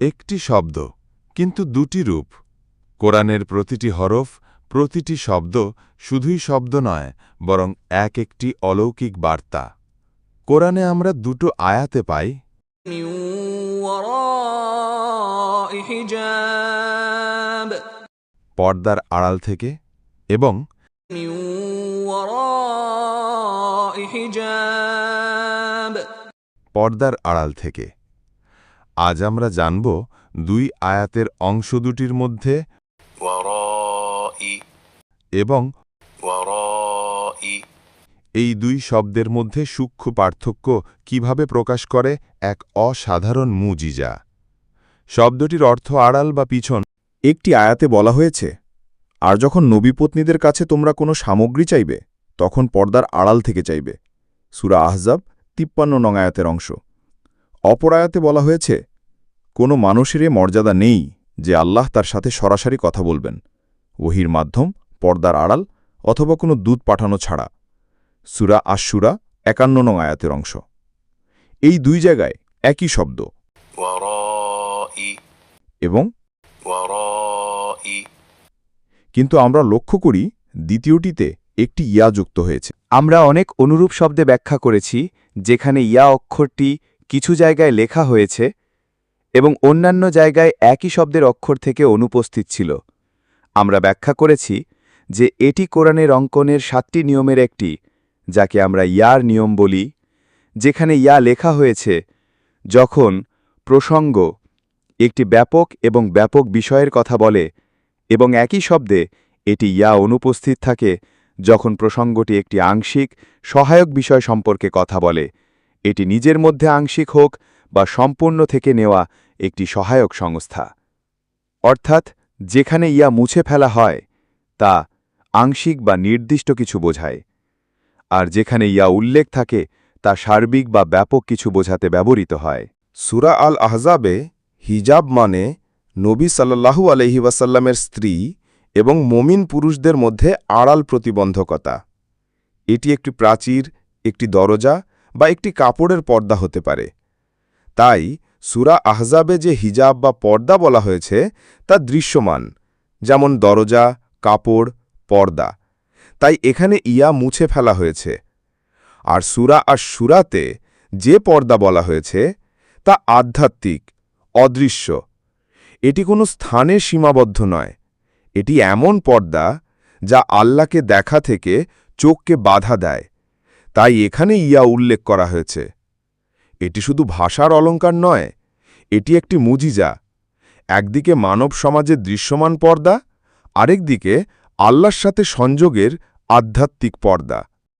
একটি শব্দ কিন্তু দুটি রূপ। কোরআনের প্রতিটি হরফ প্রতিটি শব্দ শুধুই শব্দ নয় বরং এক একটি অলৌকিক বার্তা। কোরআনে আমরা দুটো আয়াতে পাই। পর্দার আড়াল থেকে এবং পর্দার আড়াল থেকে। আজ আমরা জানব দুই আয়াতের অংশ দুটির মধ্যে এবং এই দুই শব্দের মধ্যে সূক্ষ্ম পার্থক্য কীভাবে প্রকাশ করে? এক অসাধারণ মুজিজা। শব্দটির অর্থ আড়াল বা পিছন। একটি আয়াতে বলা হয়েছে আর যখন নবীপত্নীদের কাছে তোমরা কোনো সামগ্রী চাইবে তখন পর্দার আড়াল থেকে চাইবে। সুরা আহজাব তিপ্পান্ন নং আয়াতের অংশ। অপরায়াতে বলা হয়েছে কোনো মানুষের মর্যাদা নেই যে আল্লাহ তার সাথে সরাসরি কথা বলবেন ওহির মাধ্যম পর্দার আড়াল অথবা কোনো দুধ পাঠানো ছাড়া। সুরা আশুরা একান্ন নং আয়াতের অংশ। এই দুই জায়গায় একই শব্দ। এবং কিন্তু আমরা লক্ষ্য করি দ্বিতীয়টিতে একটি ইয়া যুক্ত হয়েছে। আমরা অনেক অনুরূপ শব্দে ব্যাখ্যা করেছি যেখানে ইয়া অক্ষরটি কিছু জায়গায় লেখা হয়েছে এবং অন্যান্য জায়গায় একই শব্দের অক্ষর থেকে অনুপস্থিত ছিল। আমরা ব্যাখ্যা করেছি যে এটি কোরআনের অঙ্কনের সাতটি নিয়মের একটি, যাকে আমরা ইয়ার নিয়ম বলি, যেখানে ইয়া লেখা হয়েছে যখন প্রসঙ্গ একটি ব্যাপক এবং ব্যাপক বিষয়ের কথা বলে এবং একই শব্দে এটি ইয়া অনুপস্থিত থাকে যখন প্রসঙ্গটি একটি আংশিক, সহায়ক বিষয় সম্পর্কে কথা বলে। এটি নিজের মধ্যে আংশিক হোক বা সম্পূর্ণ থেকে নেওয়া একটি সহায়ক সংস্থা। অর্থাৎ, যেখানে ইয়া মুছে ফেলা হয়, তা আংশিক বা নির্দিষ্ট কিছু বোঝায়। আর যেখানে ইয়া উল্লেখ থাকে, তা সার্বিক বা ব্যাপক কিছু বোঝাতে ব্যবহৃত হয়। সুরা আল আহজাবে হিজাব মানে নবী সাল্লাল্লাহু আলহি ওয়াসাল্লামের স্ত্রী এবং মমিন পুরুষদের মধ্যে আড়াল প্রতিবন্ধকতা। এটি একটি প্রাচীর, একটি দরজা বা একটি কাপড়ের পর্দা হতে পারে। তাই সুরা আহজাবে যে হিজাব বা পর্দা বলা হয়েছে, তা দৃশ্যমান, যেমন দরজা, কাপড়, পর্দা। তাই এখানে ইয়া মুছে ফেলা হয়েছে। আর সুরা আর সুরাতে যে পর্দা বলা হয়েছে, তা আধ্যাত্মিক, অদৃশ্য। এটি কোনো স্থানে সীমাবদ্ধ নয়। এটি এমন পর্দা যা আল্লাহকে দেখা থেকে চোখকে বাধা দেয়। তাই এখানে ইয়া উল্লেখ করা হয়েছে। এটি শুধু ভাষার অলঙ্কার নয়, এটি একটি মুজিজা। একদিকে মানব সমাজের দৃশ্যমান পর্দা, আরেকদিকে আল্লাহর সাথে সংযোগের আধ্যাত্মিক পর্দা।